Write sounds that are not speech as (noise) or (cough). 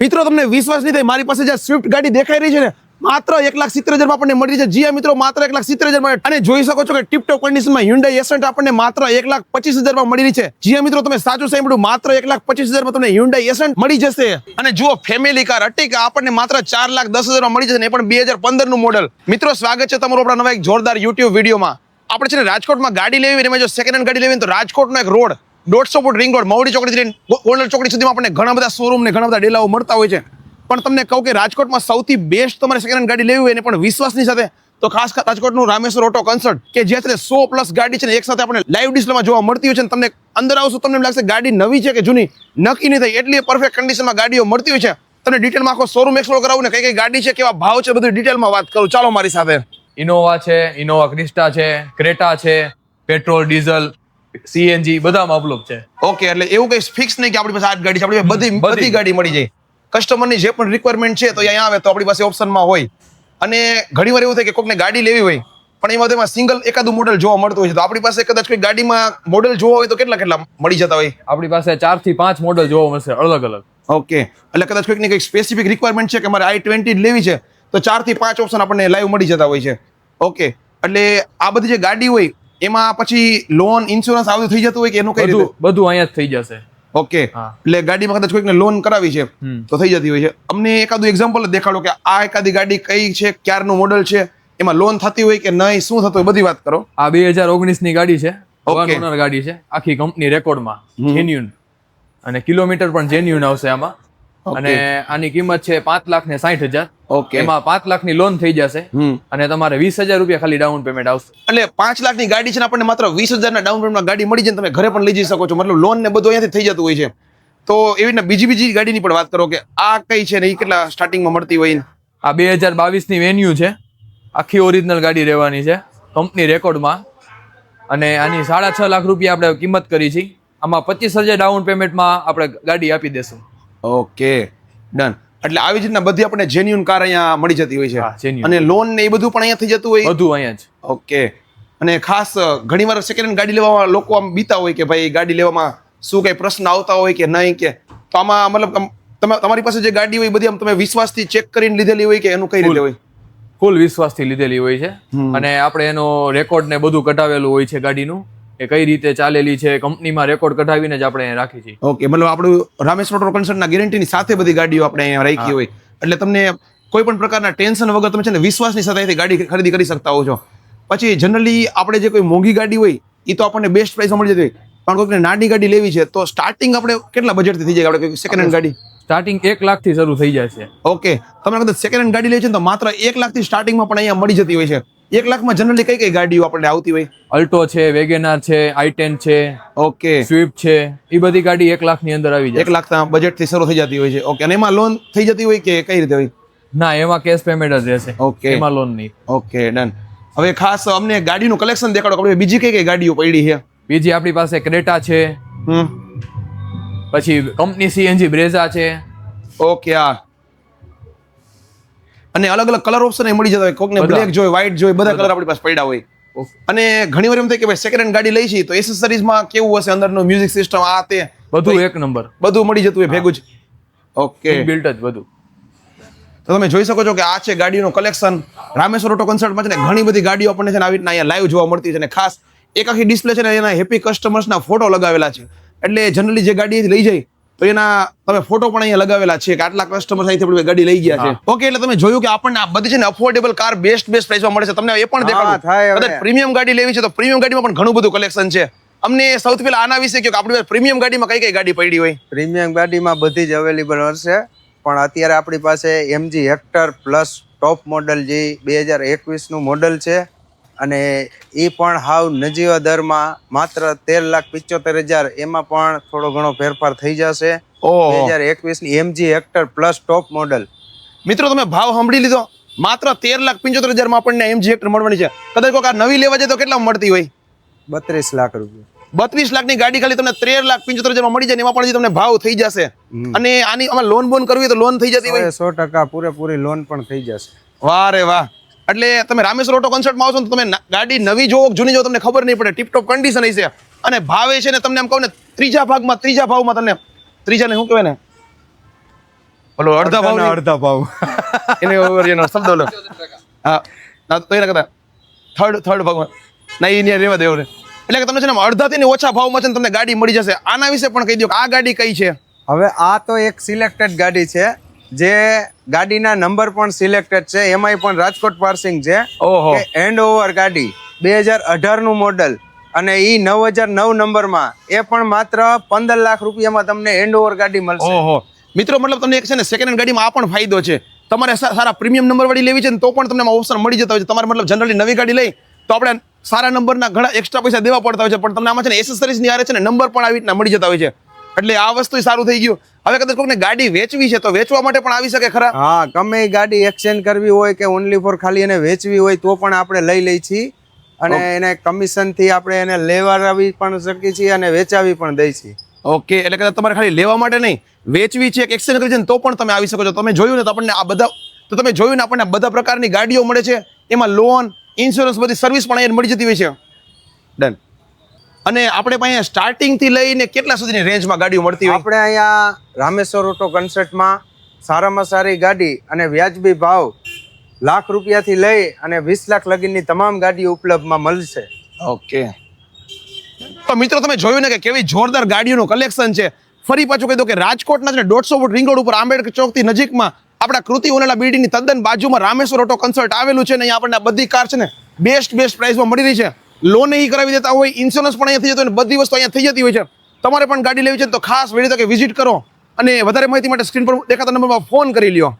મિત્રો, તમને વિશ્વાસ નહીં થાય. મારી પાસે જે સ્વિફ્ટ ગાડી દેખાઈ રહી છે ને, માત્ર એક લાખ સિત્તેર હજારમાં આપણને મળી છે. જી મિત્રો, માત્ર એક લાખ સિત્તેર હજારમાં અને જોઈ શકો છો કે ટીપટોપ કન્ડિશનમાં હ્યુન્ડાઈ એસન્ટ આપણને માત્ર એક લાખ પચીસ હજારમાં મળી છે. જી મિત્રો, તમે સાચું સાંભળ્યું. માત્ર એક લાખ પચીસ હજારમાં તમને હ્યુન્ડાઈ એસન્ટ મળી જશે. અને જુઓ ફેમિલી કાર અટીક આપણને માત્ર ચાર લાખ દસ હજારમાં મળી જશે એ પણ બે હજાર પંદરનું મોડલ મિત્રો, સ્વાગત છે તમારું આપણા નવા એક જોરદાર યુટ્યુબ વિડીયોમાં. આપણે છે ને રાજકોટમાં ગાડી લેવી એમાં જો સેકન્ડ હેન્ડ ગાડી લેવી તો રાજકોટનો એક રોડ દોઢસો ફૂટ રિંગ રોડ મવડી ચોકડીથી લઈને ગો- ચોકડી સુધીમાં આપણને ઘણા બધા શોરૂમ ને ઘણા બધા ડેલાઓ મળતા હોય છે. પણ તમને કહું કે રાજકોટમાં સૌથી બેસ્ટ તમારે સેકન્ડ હેન્ડ ગાડી લેવી હોય એને પણ વિશ્વાસની સાથે, તો ખાસ રાજકોટનું રામેશ્વર ઓટો કન્સર્ટ કે જે અત્યારે સો પ્લસ ગાડી છે ને એક સાથે આપણે લાઈવ ડિસ્પ્લેમાં જોવા મળતી હોય છે તમને અંદર આવશો તમને એમ લાગશે ગાડી નવી છે કે જૂની? નક્કી નહીં થાય. એટલી પરફેક્ટ કન્ડિશનમાં ગાડીઓ મળતી હોય છે. તમને ડિટેલમાં આખો શોરૂમ એક્સપ્લોર કરાવું ને કઈ કઈ ગાડી છે, કેવા ભાવ છે, બધું ડિટેલમાં વાત કરું. ચાલો મારી સાથે. ઇનોવા છે ઇનોવા ક્રિસ્ટા છે ક્રેટા છે પેટ્રોલ ડીઝલ સીએનજી બધામાં ઉપલબ્ધ છે. ઓકે એટલે એવું કઈ ફિક્સ નહીં કે આપણી પાસે આ જ ગાડી છે આપણી પાસે બધી બધી. ગાડી મળી જાય. કસ્ટમરની જે પણ રિક્વાયરમેન્ટ છે તો અહીંયા આવે તો આપણી પાસે ઓપ્શનમાં હોય. અને ઘણીવાર એવું થાય કે કોકને ગાડી લેવી હોય પણ એમાં તેમાં સિંગલ એકાદું મોડલ જોવા મળતું હોય છે. તો આપણી પાસે કદાચ કોઈ ગાડીમાં મોડલ જોવા હોય તો કેટલા કેટલા મળી જતા હોય? આપણી પાસે ચારથી પાંચ મોડલ જોવા મળશે અલગ અલગ. ઓકે એટલે કદાચ કોઈકની કંઈક સ્પેસિફિક રિક્વાયરમેન્ટ છે કે મારે આઈ ટ્વેન્ટી લેવી છે તો ચારથી પાંચ ઓપ્શન આપણને લાઈવ મળી જતા હોય છે. ઓકે એટલે આ બધી જે ગાડી હોય એમાં પછી લોન ઇન્સ્યોરન્સ આવું થઈ જતું હોય કે એનું કઈ રીતે? બધું બધું અહીંયા જ થઈ જશે. ઓકે એટલે ગાડીમાં કદાચ કોઈકને લોન કરાવી છે તો થઈ જતી હોય છે. અમને એકાદું એક્ઝામ્પલ જ દેખાડો કે આ એકાદી ગાડી કઈ છે ક્યારનું મોડલ છે એમાં લોન થતી હોય કે નહીં શું થતું હોય બધી વાત કરો. આ બે હજાર ઓગણીસની ગાડી છે વન ઓનર ગાડી છે આખી કંપની રેકોર્ડમાં. જેન્યુન અને કિલોમીટર પણ જેન્યુન આવશે આમાં. અને આની કિંમત છે પાંચ લાખ ને સાઠ હજાર. ઓકે એમાં પાંચ લાખની લોન થઈ જશે અને તમારે વીસ હજાર રૂપિયા ખાલી ડાઉન પેમેન્ટ આવશે. એટલે પાંચ લાખની ગાડી છે ને આપણને માત્ર વીસ હજારના ડાઉન પેમેન્ટ ગાડી મળી જાય તમે ઘરે પણ લઈ જઈ શકો છો. મતલબ લોન ને બધું અહીંયાથી થઈ જતું હોય છે. તો એવી રીતના બીજી બીજી ગાડીની પણ વાત કરો કે આ કઈ છે ને એ કેટલા સ્ટાર્ટિંગમાં મળતી હોય આ બે હજાર બાવીસની વેન્યુ છે. આખી ઓરિજિનલ ગાડી રહેવાની છે. કંપની રેકોર્ડમાં અને આની સાડા છ લાખ રૂપિયા આપણે કિંમત કરી છે. આમાં પચીસ હજાર ડાઉન પેમેન્ટમાં આપણે ગાડી આપી દેશું. Okay done. એટલે આવી રીતના બધી આપણને જેન્યુન કાર અહીંયા મળી જતી હોય છે. અને લોન ને એ બધું પણ અહીંયા થઈ જતું હોય? બધું અહીંયા જ. ઓકે. અને ખાસ ઘણી વાર સેકન્ડ હેન્ડ ગાડી લેવામાં લોકો આમ બીતા હોય કે ભાઈ ગાડી લેવામાં શું કઈ પ્રશ્ન આવતા હોય કે નહીં કે. તો આમાં મતલબ તમે તમારી પાસે જે ગાડી હોય બધી આમ તમે વિશ્વાસથી ચેક કરીને લીધેલી હોય કે એનું કઈ રીતે હોય? ફૂલ વિશ્વાસથી લીધેલી હોય છે. અને આપણે એનો રેકોર્ડ ને બધું કઢાવેલું હોય છે ગાડીનું. એ કઈ રીતે ચાલેલી છે કંપનીમાં રેકોર્ડ કઢાવીને જ આપણે રાખી છીએ. ઓકે મતલબ આપણું રામેશ મોટર કન્સર્ટના ગેરંટીની સાથે બધી ગાડીઓ આપણે અહીંયા રાખી હોય. એટલે તમને કોઈ પણ પ્રકારના ટેન્શન વગર તમે છે ને વિશ્વાસની સાથે ગાડી ખરીદી કરી શકતા હો છો. પછી જનરલી આપણે જે કોઈ મોંઘી ગાડી હોય એ તો આપણને બેસ્ટ પ્રાઇસમાં મળી જતી હોય. પણ કોઈકને નાની ગાડી લેવી છે તો સ્ટાર્ટિંગ આપણે કેટલા બજેટથી થઈ જાય આપણે સેકન્ડ હેન્ડ ગાડી? સ્ટાર્ટિંગ એક લાખથી શરૂ થઈ જાય છે. ઓકે તમે કદાચ સેકન્ડ હેન્ડ ગાડી લે છે તો માત્ર એક લાખથી સ્ટાર્ટિંગમાં પણ અહીંયા મળી જતી હોય છે. એક લાખમાં જનરલી કઈ કઈ ગાડીઓ આપણને આવતી હોય? અલ્ટો છે વેગેનાર છે આઈ ટેન છે ઓકે. સ્વિફ્ટ છે એ બધી ગાડી એક લાખની અંદર આવી જાય. એક લાખ બજેટ બજેટથી શરૂ થઈ જતી હોય છે. ઓકે. અને એમાં લોન થઈ જતી હોય કે કઈ રીતે હોય? ના એમાં કેશ પેમેન્ટ જ રહેશે. ઓકે. એમાં લોન નહીં. ઓકે ડન હવે ખાસ અમને ગાડીનું કલેક્શન દેખાડો આપણે બીજી કઈ કઈ ગાડીઓ પડી છે? બીજી આપણી પાસે ક્રેટા છે. પછી કંપની સીએનજી બ્રેઝા છે. ઓકે આ અને અલગ અલગ કલર ઓપ્શન મળી જતા હોય. કોકને. બ્લેક જોઈએ વ્હાઈટ જોઈએ બધા કલર આપણી પાસે પડ્યા હોય. અને ઘણી વાર એમ થાય કે ભાઈ સેકન્ડ હેન્ડ ગાડી લઈ છે તો એસેસરીઝમાં કેવું હશે અંદરનું મ્યુઝિક સિસ્ટમ આ તે? બધું એક નંબર બધું મળી જતું હોય ભેગું જ. ઓકે. બિલ્ટ જ બધું. તો તમે જોઈ શકો છો કે આ છે ગાડીનું કલેક્શન રામેશ્વર ઓટો કન્સર્ટમાં છે ને ઘણી બધી ગાડીઓ આપણને છે ને આવી રીતના અહીંયા લાઈવ જોવા મળતી છે અને ખાસ એક આખી ડિસ્પ્લે છે ને એના હેપી કસ્ટમર્સના ફોટો લગાવેલા છે. એટલે જનરલી જે ગાડી લઈ જાય તો એના તમે ફોટો પણ અહીંયા લગાવેલા છે કે આટલા કસ્ટમર અહીંથી આપણી ગાડી લઈ ગયા છે. ઓકે એટલે તમે જોયું કે આપણને આ બધી છે ને અફોર્ડેબલ કાર બેસ્ટ બેસ્ટ પ્રાઇસમાં મળે છે. તમને એ પણ દેખાડું. કદાચ પ્રીમિયમ ગાડી લેવી છે તો પ્રીમિયમ ગાડીમાં પણ ઘણું બધું કલેક્શન છે. અમને સૌથી પહેલા આના વિશે કે આપણી પાસે પ્રીમિયમ ગાડીમાં કઈ કઈ ગાડી પડી હોય? પ્રીમિયમ ગાડીમાં બધી જ અવેલેબલ હશે પણ અત્યારે આપણી પાસે MG Hector plus top model જે બે હજાર એકવીસનું મોડલ છે. અને એ પણ હાવ નજીવા દરમાં માત્ર તેર લાખ પિચોતેર હજાર એમાં પણ થોડો ઘણો ફેરફાર થઈ જશે. બે હજાર એકવીસની MG Hector plus top model મિત્રો તમે ભાવ સાંભળી લીધો? માત્ર તેર લાખ પંચોતેર હજારમાં આપણને એમજી હેક્ટર મળવાની છે. કદાચ કોઈ નવી લેવા જાય તો કેટલા મળતી હોય? બત્રીસ લાખ રૂપિયા. બત્રીસ લાખની ગાડી ખાલી તમને તેર લાખ પંચોતેર હજારમાં મળી જાય એમાં પણ તમને ભાવ થઈ જશે. અને આની આમાં લોન બોન કરવી તો લોન થઈ જતી હોય? સો ટકા પૂરેપૂરી લોન પણ થઈ જશે. વાહ રે વાહ. એટલે તમે રામેશ્વર ઓટો કોન્સર્ટમાં આવશો તો તમે ગાડી નવી જોવો જૂની જોવો તમને ખબર નહીં પડે. ટીપટોપ કન્ડિશન હશે અને ભાવે છે ને તમને એમ કહું ને ત્રીજા ભાગમાં ત્રીજા ભાવમાં તમને ત્રીજા ને શું કહેવાય ને? ઓલો અડધા ભાવ અડધા (laughs) ભાવ. એને એનો શબ્દ ઓલો. હા તો એના કરતા થર્ડ થર્ડ ભાગમાં. ના એ રહેવા દેવો એટલે કે તમને છે ને અડધાથી ને ઓછા ભાવમાં છે ને તમને ગાડી મળી જશે. આના વિશે પણ કહી દો કે આ ગાડી કઈ છે? હવે આ તો એક સિલેક્ટેડ ગાડી છે. જે ગાડીના નંબર પણ સિલેક્ટેડ છે એમાંય પણ રાજકોટ પાર્સિંગ છે. ઓહો. હેન્ડ ઓવર ગાડી બે હજાર અઢારનું મોડલ અને ઈ નવ હજાર નવ નંબરમાં એ પણ માત્ર પંદર લાખ રૂપિયામાં તમને હેન્ડ ઓવર ગાડી મળશે. ઓહો. મિત્રો મતલબ તમને એક છે ને સેકન્ડ હેન્ડ ગાડીમાં આ પણ ફાયદો છે. તમારે સારા પ્રીમિયમ નંબર વાળી લેવી છે ને તો પણ તમને ઓપ્શન મળી જતા હોય છે. તમારે મતલબ જનરલી નવી ગાડી લઈ તો આપણે સારા નંબરના ઘણા એક્સ્ટ્રા પૈસા દેવા પડતા હોય છે. પણ તમને આમાં છે ને એસેસરીઝની આરે છે ને નંબર પણ આવી રીતના મળી જતા હોય છે. એટલે આ વસ્તુ સારું થઈ ગયું. હવે કદાચ કોઈને ગાડી વેચવી છે તો વેચવા માટે પણ આવી શકે ખરા? હા ગમે ગાડી એક્સચેન્જ કરવી હોય કે ઓનલી ફોર ખાલી એને વેચવી હોય તો પણ આપણે લઈ લઈ છીએ અને એને કમિશનથી આપણે એને લેવાવી પણ શકીએ છીએ અને વેચાવી પણ દઈ છીએ ઓકે એટલે કદાચ તમારે ખાલી લેવા માટે નહીં વેચવી છે કે એક્સચેન્જ કરી છે તો પણ તમે આવી શકો છો. તમે જોયું ને તો આપણને આ બધા તો તમે જોયું ને આપણને બધા પ્રકારની ગાડીઓ મળે છે. એમાં લોન ઇન્સ્યોરન્સ બધી સર્વિસ પણ અહીંયા મળી જતી હોય છે. ડન અને આપણે પાસે સ્ટાર્ટિંગથી લઈને કેટલા સુધીની રેન્જમાં ગાડીઓ મળતી હોય? આપણે અહીંયા રામેશ્વર ઓટો કન્સર્ટમાં સારામાં સારી ગાડી અને વ્યાજબી ભાવ લાખ રૂપિયાથી લઈ અને વીસ લાખ લગીની તમામ ગાડીઓ ઉપલબ્ધમાં મળશે. ઓકે તો મિત્રો તમે જોયું ને કે કેવી જોરદાર ગાડીઓનું કલેક્શન છે. ફરી પાછું કહી દો કે રાજકોટના છે ને દોઢસો ફૂટ રિંગ રોડ ઉપર આંબેડકર ચોકથી નજીકમાં આપણા કૃતિ ઉનાળા બિલ્ડિંગની તદ્દન બાજુમાં રામેશ્વર ઓટો કન્સર્ટ આવેલું છે ને અહીંયા આપણને બધી કાર છે ને બેસ્ટ બેસ્ટ પ્રાઇસમાં મળી રહી છે. લોન એ કરાવી દેતા હોય ઇન્સ્યોરન્સ પણ અહીંયા થઈ જતો હોય બધી વસ્તુ અહીંયા થઈ જતી હોય છે. તમારે પણ ગાડી લેવી છે તો ખાસ વેળી તકે વિઝિટ કરો અને વધારે માહિતી માટે સ્ક્રીન પર દેખાતા નંબરમાં ફોન કરી લ્યો.